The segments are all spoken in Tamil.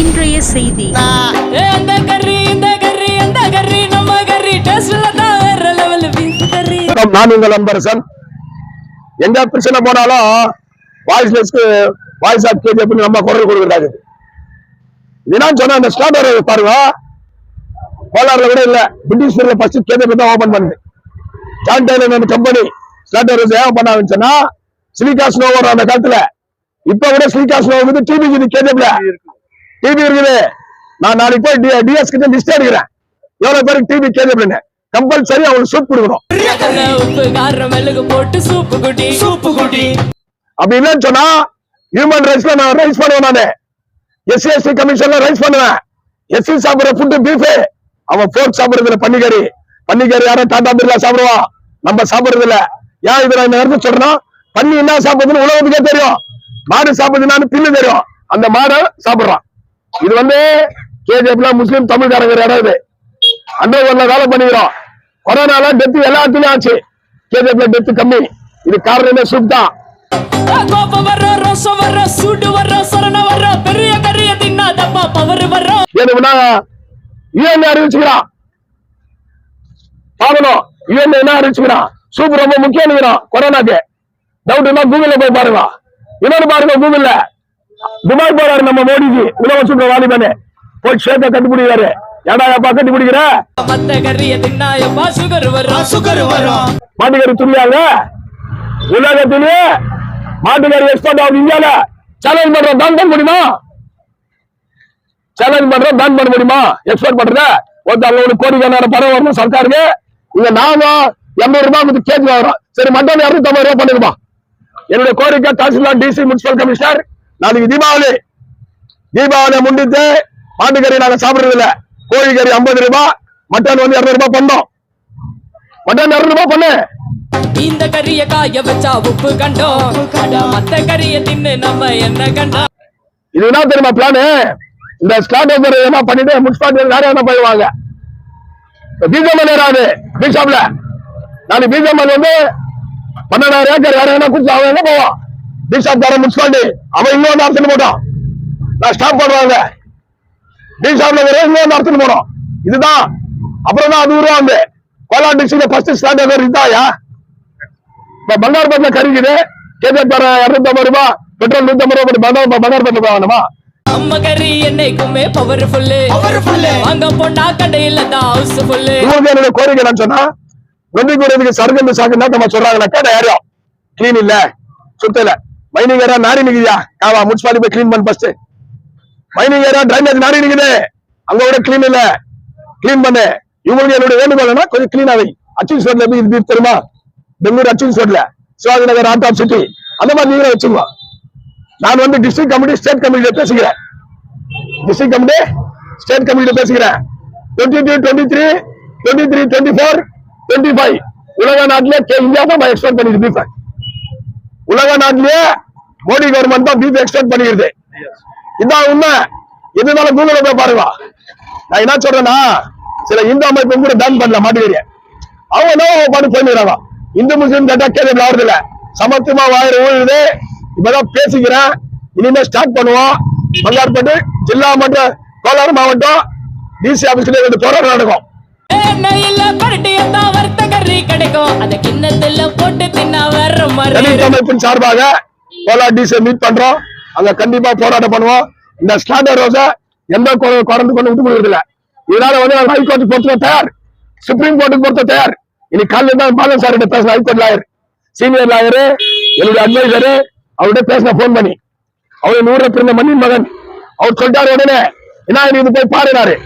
இன்றைய செய்தி. நான் உங்கள் அன்பரசன். எந்த பிரச்சனை போனாலும் வாய்ஸ்லெஸ்க்கு வாய்ஸ் ஆஃப் கேஜி நம்ம குரல் கொடுக்குறாங்க இதுதான் சொன்ன அந்த ஸ்டார்டர் பாருங்க. கோலாறுல கூட இல்ல. பிரிட்டிஷ் பீரியட்ல ஃபர்ஸ்ட் கேஜி தான் ஓபன் பண்ணுது. நம்ம கம்பெனி ஸ்டார்டர் ஏன் பண்ண ஆரம்பிச்சோன்னா சிலிகா ஸ்னோ வரும் அந்த காலத்துல. இப்ப கூட சிலிகா ஸ்னோ வந்து டிவி இருக்குது கேஜப்ல டிவி இருக்குது. நான் நாளைக்கு போய் டிஎஸ் கிட்ட லிஸ்ட் எடுக்கிறேன். எவ்வளவு பேருக்கு டிவி கேஜப்ல கம்பல்சரி அவங்களுக்கு சூப் கொடுக்கணும். போட்டு சூப்பு சூப்பு அப்படி இல்லைன்னு சொன்னா ஹியூமன் ரைட்ஸ்ல நான் ரைஸ் பண்ணுவேன் நானு. எஸ்சி எஸ்டி கமிஷன்ல ரைஸ் பண்ணுவேன். எஸ்சி சாப்பிடுற ஃபுட்டு பீஃப் அவன் போர்க் சாப்பிடுறதுல பன்னிக்கறி. பன்னிக்கறி யாரும் டாடா பிர்லா சாப்பிடுவான் நம்ம சாப்பிடுறது இல்ல ஏன் இதுல இந்த நேரத்தை சொல்றோம் பன்னி என்ன சாப்பிடுதுன்னு உலகத்துக்கே தெரியும். மாடு சாப்பிடுதுன்னு பில்லு தெரியும். அந்த மாடை சாப்பிடுறான். இது வந்து கேஜிஎஃப்ல முஸ்லீம் தமிழ்காரங்க இடம் இது அண்டர் ஒன்ல வேலை பண்ணிக்கிறோம். கொரோனால டெத் எல்லா இடத்துலயும் ஆச்சு கேஜிஎஃப்ல டெத் கம்மி. இது காரணமே சூப் தான். அறிவிச்சுக்கிறான். பாக்கணும் யுஎன் என்ன அறிவிச்சுக்கிறான்? சூப் ரொம்ப முக்கியம் கொரோனாக்கு. டவுட்னா கூகுள்ல போய் பாருங்க. இன்னொரு பாருங்க கூகுள்ல துபாய் போறாரு நம்ம மோடிஜி உலக சுற்ற வாலிபனு. போய் ஷேக்க கண்டுபிடிக்கிறாரு. ஏடா அப்பா கண்டுபிடிக்கிற? மத்த கறிய தின்னாயப்பா சுகர் வரும் சுகர் வரும் மாட்டுக்கறி துணியாங்க உலகத்திலே மாட்டுக்கறி எக்ஸ்போர்ட் ஆகுது இந்தியால சேலஞ்ச் பண்றோம் தான் பண்ண முடியுமா? சேலஞ்ச் பண்றோம் பேன் பண்ண முடியுமா? எக்ஸ்போர்ட் பண்றத ஒருத்தவங்க ஒரு கோடிக்கணக்கான பணம் வரணும் சர்க்காருக்கு. இங்க நாம எண்பது ரூபாய் வந்து கேஜி வரோம் சரி மட்டன் இருநூத்தி ஐம்பது ரூபாய் பண்ணிருமா என்னுடைய கோரிக்கை தாசில்தார் டிசி முனிசிபல் கமிஷனர் நாளைக்கு தீபாவளி. தீபாவளியை முன்னிட்டு மாட்டுக்கறி நாங்க சாப்பிடுறது இல்ல. கோழிக்கறி ஐம்பது ரூபாய் மட்டன் வந்து இருநூறு ரூபாய் பண்ணோம். மட்டன் இருநூறு ரூபாய் பண்ணு. இந்த கறிய காய வச்சா உப்பு கண்டோம். மத்த கறிய தின்னு நம்ம என்ன கண்டோம்? இது என்ன தெரியுமா பிளானு இந்த ஸ்லாட் ஓவர் என்ன பண்ணிட்டு முனிசிபாலிட்டி வேற என்ன பண்ணுவாங்க பிஜேபி நேராது பிஷாப்ல நாளைக்கு பிஜேபி வந்து பன்னெண்டாயிரம் ஏக்கர் வேற என்ன குடிச்சு அவன் என்ன போவான்? பிஷாப் தர அவன் இன்னொரு நடத்திட்டு போட்டான். நான் ஸ்டாப் பண்ணுவாங்க பிஷாப்ல வேற இன்னொரு நடத்திட்டு போனோம் இதுதான் அப்புறம் தான் அது உருவாங்க கோலார் டிஸ்ட்ரிக்ட்ல ஃபர்ஸ்ட் ஸ்லாட் ஓவர் இதாயா? இப்ப பங்காரப்பட்டில கறிக்குது கேஜே தர இருநூத்தி ஐம்பது ரூபாய் பெட்ரோல் நூத்தி ஐம்பது ரூபாய் பங்கார பங்காரப்பட்டில போய் வாங்கணுமா? நம்ம கறி என்னைக்குமே பவர்ஃபுல்லு பவர்ஃபுல்லு வாங்க போனா கடையில தான் ஹவுஸ்ஃபுல்லு உங்களுக்கு என்னுடைய கோரிக்கை நான் சொன்னா நொண்டி கூடதுக்கு சருகந்து சாக்குன்னா நம்ம சொல்றாங்கன்னாக்கா நான் யாரும் கிளீன் இல்ல சுத்தல. மைனிங் ஏரியா நாரி நிக்குதியா? காவா முனிசிபாலிட்டி போய் கிளீன் பண்ணு ஃபர்ஸ்ட் மைனிங் ஏரியா டிரைனேஜ் நாரி நிக்குது. அங்க கூட கிளீன் இல்ல. கிளீன் பண்ணு. இவங்களுக்கு என்னுடைய வேண்டுகோள்னா கொஞ்சம் கிளீன் ஆகி அச்சின் சோட்ல எப்படி இது தெரியுமா? பெங்களூர் அச்சின் சோட்ல Shivaji Nagar heart of city அந்த மாதிரி நீங்களே வச்சுக்கோ நான் வந்து டிஸ்ட்ரிக்ட் கமிட்டி ஸ்டேட் கமிட்டியில பேசுகிறேன் டிஸ்ட்ரிக்ட் கமிட்டி ஸ்டேட் கமிட்டியில பேசுகிறேன் twenty two twenty three twenty three twenty four twenty five உலக நாட்டிலே இந்தியா தான் எக்ஸ்போர்ட் பண்ணிருக்கு பீஃப் உலக நாட்டிலேயே மோடி கவர்மெண்ட் தான் பீஃப் எக்ஸ்போர்ட் பண்ணிக்கிறது இதான் உண்மை. எதுனாலும் கூகுள போய் பாருங்க. நான் என்ன சொல்றேன்னா சில இந்து அமைப்பு கூட பேன் பண்ணல மாட்டுக்கறிய. அவங்க என்ன பாட்டு போயிருக்காங்க இந்து முஸ்லீம் கேட்டா கேள்வி ஆகுறது இல்ல சமத்துவமா வாயிற ஊழுது இப்பதான் பேசிக்கிறேன். இனிமே ஸ்டார்ட் பண்ணுவோம். பங்கார்பட்டு ஜில்லா மற்றும் கோலார் மாவட்டம் டிசி ஆபீஸ்ல ரெண்டு போராட்டம் நடக்கும். கறி கிடைக்கும். அத கிண்ணத்துல போட்டு தின்னா வர்ற மாதிரி அமைப்பின் சார்பாக கோலார் டிசி மீட் பண்றோம். அங்க கண்டிப்பா போராட்டம் பண்ணுவோம். இந்த ஸ்டாண்டர்ட் ரோஸ எந்த குறைந்து கொண்டு விட்டு கொடுக்கறது இல்ல இதனால வந்து நாங்க ஹைகோர்ட் பொறுத்த தயார். சுப்ரீம் கோர்ட்டுக்கு பொறுத்த தயார். இன்னைக்கு காலையில தான் பாலன் சார் கிட்ட பேச high court lawyer senior lawyer என்னுடைய அட்வைசரு அவர்கிட்ட பேசின போன் பண்ணி. அவர் நூறு பிறந்த மண்ணின் மகன். அவர் சொல்லிட்டாரு உடனே என்ன இது போய் பாருனாரு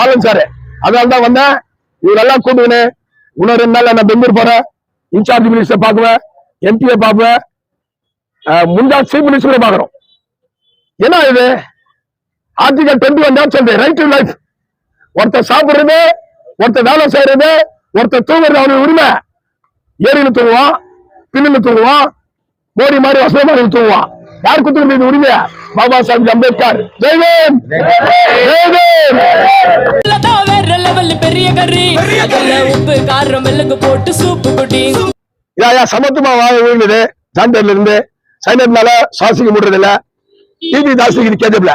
பாலன் சாரு அதனால தான் வந்தேன். இவரெல்லாம் கூட்டுக்கினு இன்னும் ரெண்டு நாள்ல நான் பெங்களூர் போறேன் இன்சார்ஜ் மினிஸ்டர் பார்க்குவேன் எம்பியை பார்ப்பேன் அஹ், முந்தா சீஃப் மினிஸ்டரை பார்க்குறோம் என்ன இது? ஆர்டிகல் டுவெண்ட்டி ஒன் தான் சொல்றேன். ரைட் டு லைஃப் ஒருத்தர் சாப்பிடுறது ஒருத்தர் வேலை செய்யறது ஒருத்தர் தூங்குறது அவனுடைய உரிமை. ஏரியில தூங்குவான் பின்னில தூங்குவான் மோடி மாதிரி வசதி தூங்குவான். யார் தூங்குறது உரிமையா? பாபா சாஹிப் அம்பேத்கர் ஜெய்வேன் வேற லெவல் பெரிய கறி உப்பு காரம் மெழுகு போட்டு சூப்பு குட்டி யா சமத்துவமா வாழ விழுந்தது ஜாண்டர்ல இருந்து சைனட்னால சுவாசிக்க முடியறது இல்ல டிபி தாசிக்கு கேட்டப்ல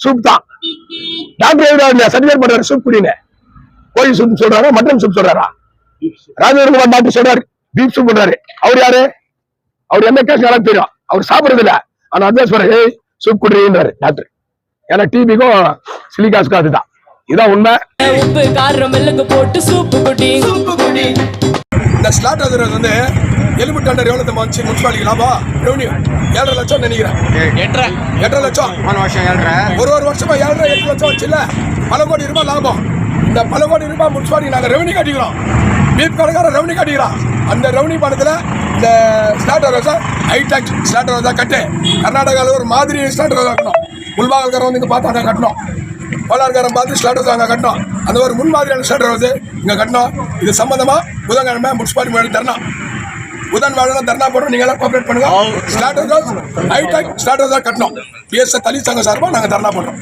சூப் தான் டாக்டர் எழுதுறாரு சர்டிஃபிகேட் பண்றாரு சூப் குடின்னு கோழி சூப் சொல்றாரா மட்டன் சூப் சொல்றாரா ராஜேந்திரகுமார் டாக்டர் சொல்றாரு பீப் சூப் பண்றாரு அவர் யாரு அவர் எந்த கேஸ் எனக்கு தெரியும் அவர் சாப்பிடுறது இல்ல ஆனா அட்வைஸ் பண்ண சூப் குடுறீன்றாரு டாக்டர். ஏன்னா டிபிக்கும் சிலிகாஸ்க்கும் அதுதான். இதான் உண்மை. உப்பு காரம் மிளகு போட்டு சூப்பு குடி இந்த ஸ்லாட் அது வந்து எலும்பு டண்டர் எவ்வளவு தம்மா வந்துச்சு முனிசிபாலிட்டி லாபம் ரெவன்யூ ஏழரை லட்சம் நினைக்கிறேன். எட்டரை எட்டரை லட்சம். போன வருஷம் ஏழ்ரை. ஒரு ஒரு வருஷமா ஏழரை எட்டு லட்சம் வச்சுல பல கோடி ரூபாய் லாபம். இந்த பல கோடி ரூபாய் முனிசிபாலிட்டி நாங்க ரெவன்யூ கட்டிக்கிறோம். பீப் கணக்கார ரவுனி காட்டிக்கிறான் அந்த ரவுனி படத்தில் இந்த slaughter house hitech slaughter house கட்டு. கர்நாடகாவில் ஒரு மாதிரி ஸ்லாட் ஹவுஸ் கட்டணும். முல்பாகல்காரன் வந்து இங்கே பார்த்து அங்கே கட்டணும். கோலார்காரன் பார்த்து ஸ்லாட் ஹவுஸ் அங்கே கட்டணும். அந்த ஒரு முன்மாதிரியான ஸ்லாட் ஹவுஸ் இங்கே கட்டணும். இது சம்மந்தமாக புதன்கிழமை முனிசிபாலிட்டி முன்னாடி தரணும் புதன் வேலை தர்ணா போடுறோம். நீங்களாம் கோஆப்ரேட் பண்ணுங்க. Slaughter house hitech slaughter house கட்டணும். பிஎஸ்எஸ் தலி சங்க சார்பாக நாங்கள் தர்ணா போடுறோம்.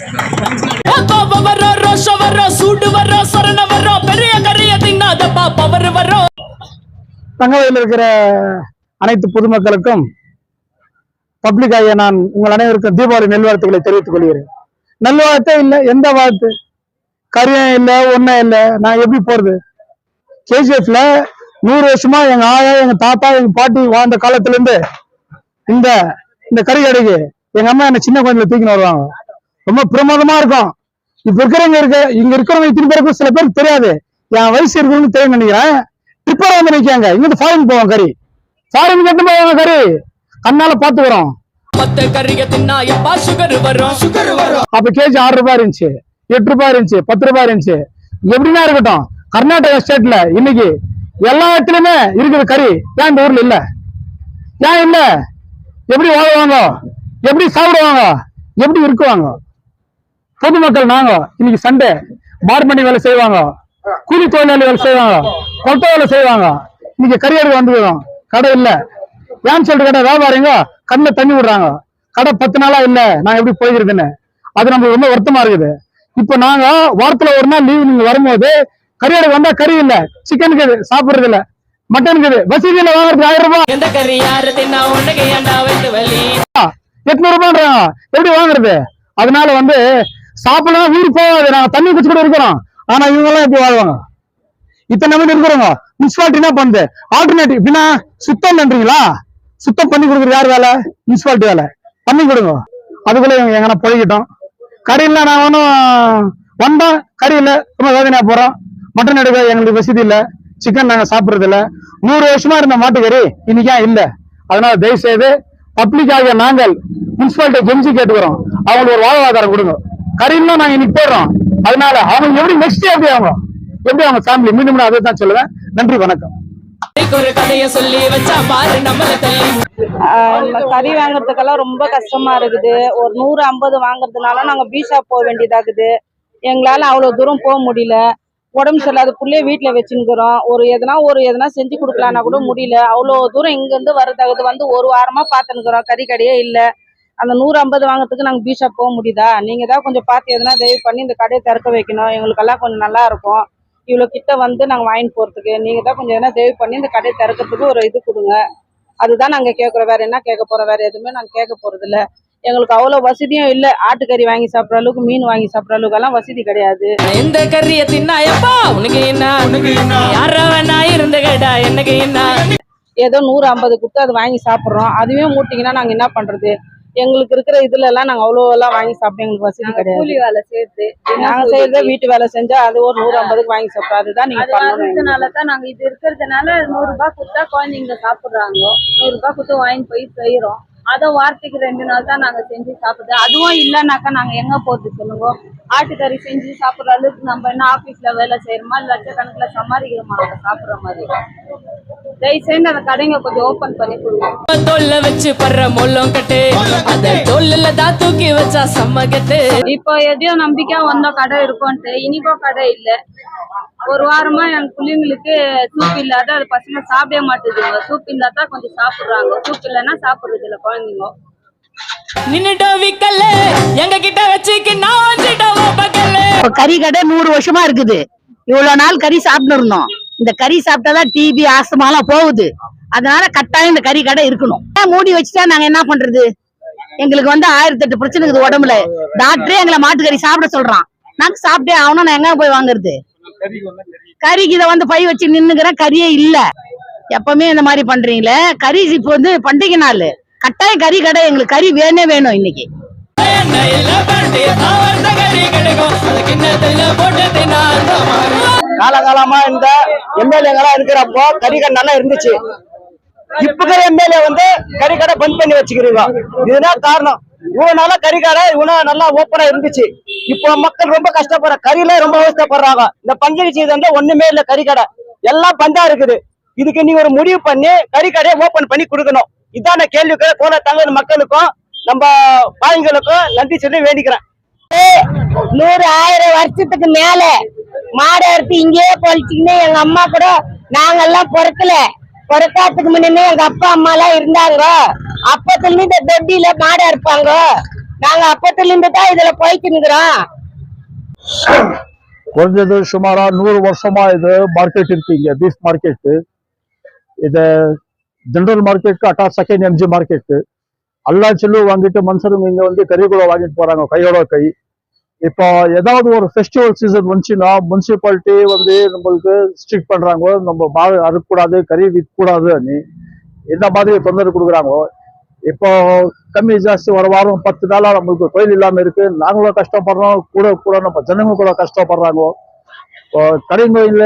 தங்கவையில் இருக்கிற அனைத்து பொதுமக்களுக்கும் பப்ளிக் ஆகிய நான் உங்கள் அனைவருக்கும் தீபாவளி நல்வாழ்த்துக்களை தெரிவித்துக் கொள்கிறேன். நல்வாழ்த்தே இல்லை எந்த வாழ்த்து? கரியம் இல்லை ஒன்றும் இல்லை நான் எப்படி போறது? கேஜிஎஃப்ல நூறு வருஷமா எங்க ஆயா எங்க தாத்தா எங்க பாட்டி வாழ்ந்த காலத்துல இருந்து இந்த இந்த கறி கடைக்கு எங்க அம்மா என்ன சின்ன குழந்தைல தூக்கின்னு வருவாங்க. ரொம்ப பிரமாதமா இருக்கும். இப்ப இருக்கிறவங்க இருக்க இங்க இருக்கிறவங்க இத்தனை பேருக்கும் சில பேருக்கு தெரியாது. என் வயசு இருக்கிறவங்க தெரியும் நினைக்கிறேன். ட்ரிப்பர் வந்து நிக்காங்க இங்க ஃபாரின் போவோம் கறி. ஃபாரின் கட்டு போவாங்க கறி. கண்ணால சுகர் வரும். அப்ப கேஜி ஆறு ரூபாய் இருந்துச்சு. எட்டு ரூபாய் இருந்துச்சு. பத்து ரூபாய் இருந்துச்சு. எப்படின்னா இருக்கட்டும் கர்நாடகா ஸ்டேட்ல இன்னைக்கு எல்லா இடத்துலயுமே இருக்குது கறி. ஏன் இந்த ஊர்ல இல்ல? ஏன் இல்ல? எப்படி வாழ்வாங்க? எப்படி சாப்பிடுவாங்க? எப்படி இருக்குவாங்க? பொதுமக்கள் நாங்க இன்னைக்கு சண்டே. பார் பண்ணி வேலை செய்வாங்க. கூலி தொழிலாளி வேலை செய்வாங்க. கொட்டை வேலை செய்வாங்க. இன்னைக்கு கறி எடுக்க வந்துக்கிறோம் கடை இல்ல. ஏன்னு சொல்லிட்டு கடை? வியாபாரிங்க கண்ணில் தண்ணி விடுறாங்க. கடை பத்து நாளா இல்ல. நான் எப்படி போயிருக்குன்னு அது நம்மளுக்கு ரொம்ப வருத்தமா இருக்குது. இப்ப நாங்க வாரத்துல ஒரு நாள் லீவு நீங்க வரும்போது கறி எடுக்க வந்தா கறி இல்ல. சிக்கன் இருக்குது சாப்பிடுறது இல்ல. மட்டன் இருக்குது வசதியில வாங்குறது ஆயிரம் ரூபாய். எட்நூறு ரூபான்றாங்க எப்படி வாங்குறது? அதனால வந்து சாப்பிடலாம் வீடு போகாது. நாங்க தண்ணி குடிச்சு கூட இருக்கிறோம். ஆனா இவங்க எல்லாம் எப்படி வாழ்வாங்க? இத்தனை நம்பி இருக்கிறவங்க முனிசிபாலிட்டி என்ன பண்ணுது ஆல்டர்னேட்டிவ் அப்படின்னா சுத்தம் பண்றீங்களா? சுத்தம் பண்ணி கொடுக்குறது யார் வேலை? முனிசிபாலிட்டி வேலை. பண்ணி கொடுங்க. அதுக்குள்ள இவங்க எங்கன்னா பழகிட்டோம். கறி நான் ஒன்றும் வந்தோம் கறி இல்லை ரொம்ப வேதனையா போறோம். மட்டன் எடுக்க எங்களுக்கு வசதி இல்லை. சிக்கன் நாங்கள் சாப்பிடுறது இல்லை. நூறு வருஷமா இருந்த மாட்டுக்கறி இன்னைக்கா இல்லை? அதனால தயவு செய்து பப்ளிக் ஆகிய நாங்கள் முனிசிபாலிட்டி கெஞ்சி கேட்டுக்கிறோம். அவங்களுக்கு ஒரு வாழ்வாதாரம் கொடுங்க. கறின்னா நாங்க இன்னைக்கு போடுறோம். அதனால அவங்க எப்படி நெக்ஸ்ட் எப்படி அவங்க? எப்படி அவங்க ஃபேமிலி மீண்டும் மீண்டும் அதை தான் சொல்லுவேன். நன்றி வணக்கம். இதுக்கு ஒரு கதைய சொல்லி வச்சா பாரு நம்மள தள்ளி ஆஹ் இந்த கறி வாங்குறதுக்கெல்லாம் ரொம்ப கஷ்டமா இருக்குது. ஒரு நூறு ஐம்பது வாங்குறதுனால நாங்க பீ ஷாப் போக வேண்டியதாகுது. எங்களால அவ்வளவு தூரம் போக முடியல. உடம்பு சரியில்லாத புள்ளைய வீட்டுல வச்சுருக்கிறோம் ஒரு எதனா ஒரு எதனா செஞ்சு கொடுக்கலான்னா கூட முடியல. அவ்வளோ தூரம் இங்க இருந்து வரதாகுது வந்து ஒரு வாரமா பார்த்துனுக்குறோம் கறி கடையே இல்ல. அந்த நூறு ஐம்பது வாங்குறதுக்கு நாங்க பீ ஷாப் போக முடியுதா? நீங்க தான் கொஞ்சம் பார்த்து எதனா தயவு பண்ணி இந்த கடையை திறக்க வைக்கணும். எங்களுக்கெல்லாம் கொஞ்சம் நல்லா இருக்கும். இவ்வளோ கிட்ட வந்து நாங்க வாங்கிட்டு போறதுக்கு. நீங்க தான் கொஞ்சம் எதனா தயவு பண்ணி இந்த கடையை திறக்கிறதுக்கு ஒரு இது கொடுங்க. அதுதான் நாங்க கேட்குறோம் வேற என்ன கேட்க போறோம்? வேற எதுவுமே நாங்க கேட்க போறது இல்ல. எங்களுக்கு அவ்வளவு வசதியும் இல்ல. ஆட்டுக்கறி வாங்கி சாப்பிடுற அளவுக்கு மீன் வாங்கி சாப்பிடுற அளவுக்கு எல்லாம் வசதி கிடையாது. எந்த கரிய தின்னா எப்பா? உனக்கு என்ன? யார வேணா இருந்து கேட்டா எனக்கு என்ன? ஏதோ நூறு ஐம்பது கொடுத்து அதை வாங்கி சாப்பிடுறோம். அதுவே மூட்டிங்கன்னா நாங்க என்ன பண்றது? எங்களுக்கு இருக்கிற இதுல எல்லாம் நாங்க அவ்வளவு எல்லாம் வாங்கி சாப்பிட எங்களுக்கு வசதி கிடையாது. கூலி வேலை சேர்த்து நாங்க செய்யறத வீட்டு வேலை செஞ்சா அது ஒரு நூறு ஐம்பதுக்கு வாங்கி சாப்பிடுறோம் அதுதான் நீங்க பண்ணணும். தான் நாங்க இது இருக்கிறதுனால நூறு ரூபாய் கொடுத்தா குழந்தைங்க சாப்பிடுறாங்க. நூறு ரூபாய் கொடுத்து வாங்கி போய் செய்யறோம் அதை வாரத்துக்கு ரெண்டு நாள் தான் நாங்க செஞ்சு சாப்பிடுறது. அதுவும் இல்லைனாக்கா நாங்க எங்க போறது சொல்லுங்க? ஆட்டுக்கறி செஞ்சு சாப்பிடுற அளவுக்கு நம்ம என்ன ஆபீஸ்ல வேலை செய்யறோமா? லட்சக்கணக்குல சம்பாதிக்கிறோமா? நம்ம சாப்பிடுற மாதிரி. தயவு செய்து அந்த கடைங்க கொஞ்சம் ஓபன் பண்ணி கொடுங்க. தோல்ல வச்சு படுற மொல்லம் கட்டு. அந்த தோல்ல தான் தூக்கி வச்சா சம்மகத்து இப்போ எதையோ நம்பிக்கையா வந்தோம் கடை இருக்கும்ட்டு. இனிக்கும் கடை இல்ல. ஒரு வாரமா என் பிள்ளைங்களுக்கு சூப் இல்லாத அது பசங்க சாப்பிடவே மாட்டுதுங்க. சூப் இல்லாத கொஞ்சம் சாப்பிடுறாங்க. சூப் இல்லைன்னா சாப்பிடுறது இல்ல குழந்தைங்க நின்னுட்ட விக்கல எங்க கிட்ட வச்சுக்கு நான் வந்துட்டோம் பக்கல்ல இப்ப கறி கடை நூறு வருஷமா இருக்குது. இவ்வளவு நாள் கறி சாப்பிட்டு இருந்தோம் இந்த கறி சாப்பிட்டாதான் டிபி ஆஸ்துமாலாம் போகுது. அதனால கட்டாயம் இந்த கறி கடை இருக்கணும். மூடி வச்சுட்டா நாங்க என்ன பண்றது? எங்களுக்கு வந்து ஆயிரத்தி எட்டு பிரச்சனை இருக்குது உடம்புல. டாக்டரே எங்களை மாட்டுக்கறி சாப்பிட சொல்றான். நாங்க சாப்பிட்டே ஆகணும் நான் எங்க போய் வாங்குறது? கறிக்கு இதை வந்து பை வச்சு நின்னுக்கிறேன் கறியே இல்ல. எப்பவுமே இந்த மாதிரி பண்றீங்களே? கறி இப்போ வந்து பண்டிகை நாள். கட்டாயம் கறி கடை எங்களுக்கு கறி வேணே வேணும் இன்னைக்கு. காலகாலமா இந்த எம்எல்ஏங்களா இருக்கிறப்போ கறிக்கடை நல்லா இருந்துச்சு. இப்ப எம்எல்ஏ வந்து கறிக்கடை பந்த் பண்ணி வச்சுக்கிறீங்க. இதுதான் காரணம். இவனால கறிக்கடை இவ்வளவு நல்லா ஓப்பனா இருந்துச்சு. இப்போ மக்கள் ரொம்ப கஷ்டப்படுற கறியில ரொம்ப அவஸ்தப்படுறாங்க. இந்த பஞ்சகி சீசன்ல ஒண்ணுமே இல்ல கறிக்கடை எல்லாம் பந்தா இருக்குது. இதுக்கு நீங்க ஒரு முடிவு பண்ணி கறிக்கடையை ஓபன் பண்ணி கொடுக்கணும். இதான கேள்விக்கு கோல தமிழ் மக்களுக்கும் நம்ம பாய்களுக்கும் நன்றி சொல்லி வேண்டிக்கிறேன். நூறு ஆயிரம் வருஷத்துக்கு மேல மாடு அறுத்து இங்கேயே பொழிச்சுக்கின்னு எங்க அம்மா கூட நாங்கெல்லாம் பிறக்கல. பிறக்காத்துக்கு முன்னே எங்க அப்பா அம்மா எல்லாம் இருந்தாங்க. அப்பத்துல இருந்து இந்த தொட்டியில மாடு அறுப்பாங்க நாங்க அப்பத்துல இருந்து தான் இதுல பொழைச்சுன்னுக்குறோம். குறைஞ்சது சுமாரா நூறு வருஷமா இது மார்க்கெட் இருக்கு இங்க பீஃப் மார்க்கெட் இது ஜென்ரல் மார்க்கெட்டுக்கு அட்டா செகண்ட் எம்ஜி மார்க்கெட்டு அல்லா செல்லும் வாங்கிட்டு மனுஷனும் இங்கே வந்து கறிக்குள்ள வாங்கிட்டு போகிறாங்க கையோட கை. இப்போ ஏதாவது ஒரு ஃபெஸ்டிவல் சீசன் வந்துச்சுன்னா முனிசிபாலிட்டி வந்து நம்மளுக்கு ஸ்ட்ரிக்ட் பண்றாங்க நம்ம மாடு அறுக்கக்கூடாது கறி விற்கக்கூடாதுன்னு இந்த மாதிரி தொந்தரவு கொடுக்குறாங்க இப்போ கம்மி ஜாஸ்தி ஒரு வாரம் பத்து நாளாக நம்மளுக்கு தொழில் இல்லாமல் இருக்கு நாங்களும் கஷ்டப்படுறோம் கூட கூட நம்ம ஜனங்கள் கூட கஷ்டப்படுறாங்க. இப்போ கறிங்கோயில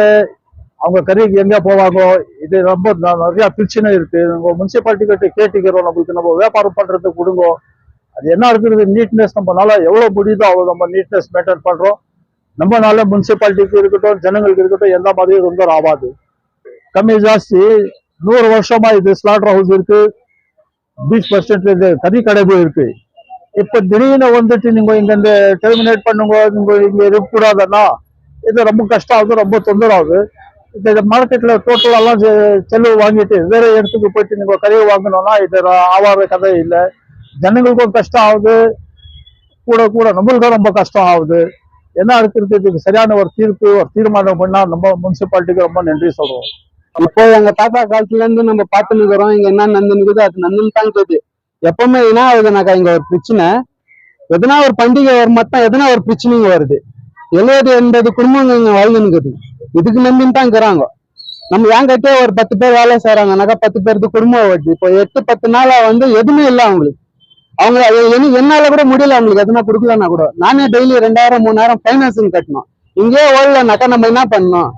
அவங்க கறிக்கு எங்கே போவாங்க? இது ரொம்ப நிறையா பிரச்சனை இருக்குது நம்ம முனிசிபாலிட்டி கிட்ட கேட்டுக்கிறோம். நம்மளுக்கு நம்ம வியாபாரம் பண்ணுறது கொடுங்க. அது என்ன இருக்குது நீட்னஸ் நம்மளால எவ்வளோ முடியுதோ அவ்வளோ நம்ம நீட்னஸ் மெயின்டைன் பண்ணுறோம் நம்மனால முனிசிபாலிட்டிக்கு இருக்கட்டும் ஜனங்களுக்கு இருக்கட்டும் எந்த மாதிரி தொந்தரவு ஆகாது கம்மி ஜாஸ்தி. நூறு வருஷமா இது ஸ்லாட்டர் ஹவுஸ் இருக்கு. பீச் பஸ் ஸ்டாண்ட்ல இது கறி கடைகள் இருக்கு. இப்ப திடீர்னு வந்துட்டு நீங்க இங்க இந்த டெர்மினேட் பண்ணுங்க. நீங்க இங்க இருக்கக்கூடாதுன்னா இது ரொம்ப கஷ்டம். ஆகுது ரொம்ப தொந்தரவு. ஆகுது இந்த மார்க்கெட்ல டோட்டலெல்லாம் செ- செலவு வாங்கிட்டு வேற இடத்துக்கு போயிட்டு நீங்க கதையை வாங்கணும்னா இது ஆவார கதை இல்லை. ஜனங்களுக்கும் கஷ்டம் ஆகுது. கூட கூட நம்மளுக்கும் ரொம்ப கஷ்டம் ஆகுது. என்ன இருக்கிறது இதுக்கு சரியான ஒரு தீர்ப்பு ஒரு தீர்மானம் பண்ணா நம்ம முனிசிபாலிட்டிக்கு ரொம்ப நன்றி சொல்றோம். இப்போ எங்க தாத்தா காலத்துல இருந்து நம்ம பார்த்து நிக்கிறோம் இங்க என்ன நந்தனுக்குது அது நந்தன் தான் இருக்குது. எப்பவுமே என்ன ஆகுதுனாக்கா இங்க ஒரு பிரச்சனை. எதனா ஒரு பண்டிகை வரும் மட்டும் எதனா ஒரு பிரச்சனைங்க வருது. எழுபது எண்பது குடும்பங்க வாழ்ந்துன்னு இதுக்கு நம்பின்னு தான் இருக்கிறாங்க நம்ம ஏன் ஒரு பத்து பேர் வேலை செய்யறாங்கனாக்கா பத்து பேருக்கு குடும்பம் ஓட்டு. இப்போ எட்டு பத்து நாளா வந்து எதுவுமே இல்லை அவங்களுக்கு. அவங்க என்னால கூட முடியல அவங்களுக்கு. எதுனா கொடுக்கலன்னா கூட. நானே டெய்லி ரெண்டாயிரம் மூணாயிரம் ஃபைனான்ஸிங் கட்டணும். இங்கேயே ஓடலனாக்கா நம்ம என்ன பண்ணணும்?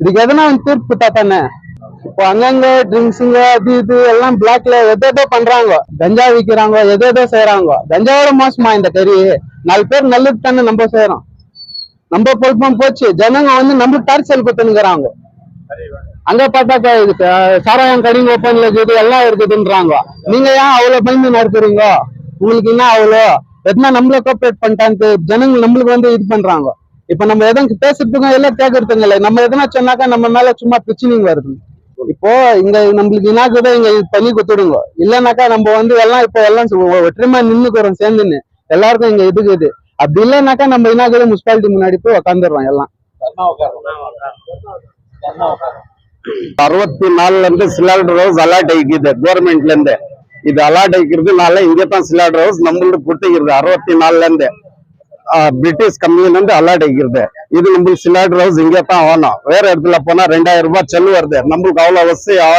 இதுக்கு எதனா தீர்ப்பு தாத்தானே இப்போ அங்கங்க ட்ரிங்க்ஸுங்க அது இது எல்லாம் பிளாக்ல எதோ பண்றாங்க. கஞ்சா விக்கிறாங்க எதோ செய்யறாங்க கஞ்சாவோட மோசமா இந்த கறி. நாலு பேர் நல்லது தானே நம்ம செய்யறோம் நம்ம பொழுப்பம் போச்சு. ஜனங்க வந்து நம்மளுக்கு டார்ச்சல் கொடுத்துனுக்குறாங்க அங்க பார்த்தாக்கா சாராயம் கடிங்க ஓப்பன்ல இருக்குது எல்லாம் இருக்குதுன்றாங்க. நீங்க ஏன் அவ்வளவு பயந்து நடத்துறீங்க? உங்களுக்கு என்ன அவ்வளோ எதுனா நம்மள கோஆப்ரேட் பண்ணிட்டான்ட்டு ஜனங்க நம்மளுக்கு வந்து இது பண்றாங்க. இப்ப நம்ம எதுவும் பேசுறதுக்கும் எல்லாம் கேட்கறதுங்க இல்லை. நம்ம எதனா சொன்னாக்கா நம்ம மேல சும்மா பிரச்சனைங்க வருது. இப்போ இங்க நம்மளுக்கு என்னாக்குதோ இங்க இது பண்ணி கொடுத்துடுங்க. இல்லைனாக்கா நம்ம வந்து எல்லாம் இப்போ எல்லாம் சு- ஒற்றுமையா நின்னுக்கிறோம் சேர்ந்துன்னு. எல்லாருக்கும் இங்க இதுக்குது அப்படி இல்லைனாக்கா நம்ம என்னாக்குதோ முனிசிபாலிட்டி முன்னாடி போய் உக்காந்துடுறோம் எல்லாம். அறுபத்தி நாலுல இருந்து சிலிண்டர் ஹவுஸ் அலாட் ஆகிக்குது கவர்மெண்ட்ல இருந்து. இது அலாட் ஆகிக்கிறதுனால இங்க தான் சிலிண்டர் ஹவுஸ் நம்மளுக்கு கொடுத்துக்கிறது அறுபத்தி நாலுல இருந்து பிரிட்டிஷ் கம்பெனில இருந்து அலாட் ஆகிக்கிறது இது நம்மளுக்கு சிலிண்டர் ஹவுஸ் இங்கே தான் ஆகணும். வேற இடத்துல போனா ரெண்டாயிரம் ரூபாய் செலவு வருது. நம்மளுக்கு அவ்வளவு அவசியம்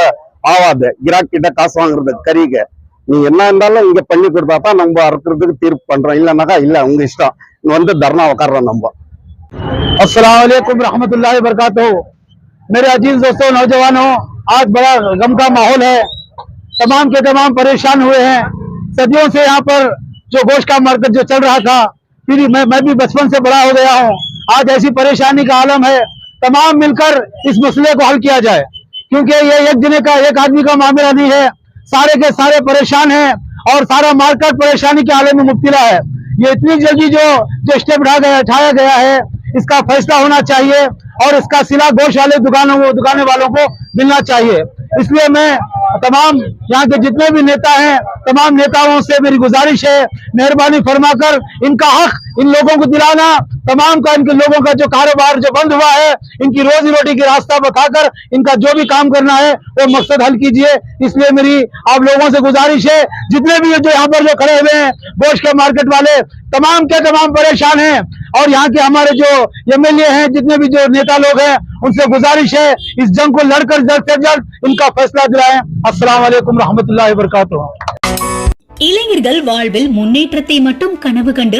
ஆவாது கிராக் கிட்ட காசு வாங்குறது கறிக்கு. நீ என்ன இருந்தாலும் இங்க பண்ணி கொடுத்தா தான் நம்ம அறுக்கிறதுக்கு தீர்ப்பு பண்றோம் இல்லைனாக்கா இல்ல உங்க இஷ்டம் இங்க வந்து தர்ணா உட்கார்றோம் நம்ம अस्सलाम वालेकुम रहमतुल्लाहि वबरकातुहू मेरे अजीज दोस्तों नौजवानों आज बड़ा गम का माहौल है तमाम के तमाम परेशान हुए हैं सदियों से यहाँ पर जो गोश्त का मार्केट जो चल रहा था फिर मैं मैं भी बचपन से बड़ा हो गया हूँ आज ऐसी परेशानी का आलम है तमाम मिलकर इस मसले को हल किया जाए क्योंकि ये एक जने का एक आदमी का मामला नहीं है सारे के सारे परेशान हैं और सारा मार्केट परेशानी के आलम में मुब्तला है। ये इतनी जल्दी जो जो स्टेप उठाया गया है, इसका फैसला होना चाहिए और इसका सिला गोश वाले दुकानों दुकाने वालों को मिलना चाहिए। इसलिए मैं तमाम यहाँ के जितने भी नेता हैं, तमाम नेताओं से मेरी गुजारिश है, मेहरबानी फरमाकर इनका हक, इन लोगों को दिलाना, तमाम का इनके लोगों का जो कारोबार जो बंद हुआ है, इनकी रोजी रोटी की रास्ता बताकर इनका जो भी काम करना है, वो मकसद हल कीजिए। इसलिए मेरी आप लोगों से गुजारिश है, जितने भी जो यहाँ पर जो खड़े हुए हैं, गोश्त के मार्केट वाले, तमाम के तमाम परेशान हैं। और यहाँ के हमारे जो एमएलए हैं, जितने भी जो नेता लोग हैं, उनसे गुजारिश है, इस जंग को लड़कर जल्द से जल्द इनका फैसला दिलाएँ। அஸ்லாம் வலைக்கம் ரஹமத்துல்லா வர்காத்தூ இளைஞர்கள் வாழ்வில் முன்னேற்றத்தை மட்டும் கனவு கண்டு